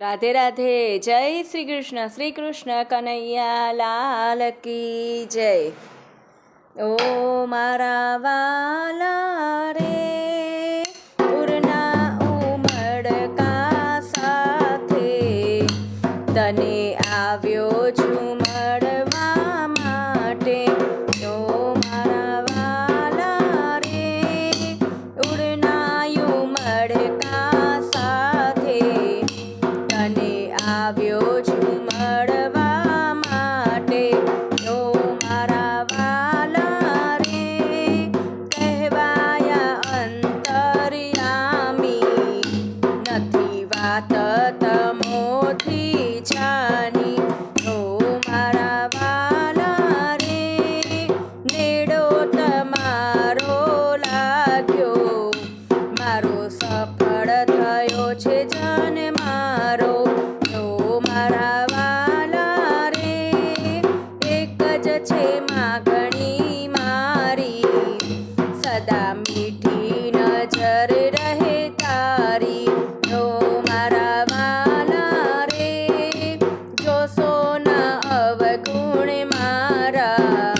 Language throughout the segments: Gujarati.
રાધે રાધે, જય શ્રી કૃષ્ણ શ્રી કૃષ્ણ કનૈયા, લાલ કી જય. ઓ મારા વાલા રે, પૂરના ઉમળકા સાથે તને આવ્યો આવ્યો છું મળવા માટે. ઓ મારા વાલા કહેવાયા અંતર્યામી નથી વાત તમોથી છાની ઓ મારા વાલા રે તમારો લાગ્યો. મારો સફળ થયો છે જન મારો ઓ વાલા રે એક જ છે માગણી મારી. સદા મીઠી નજર રહે તારી. ઓ મારા વાલા રે જોશો ના અવગુણ મારા.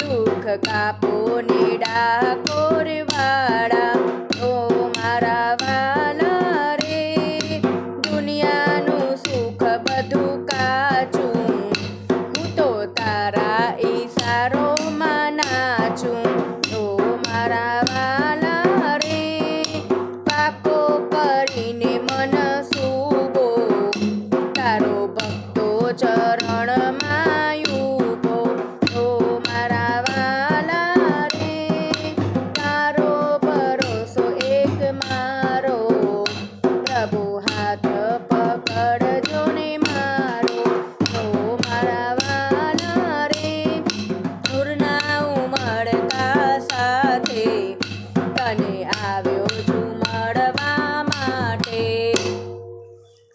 દુઃખ કાપો નીડા કોરવાડા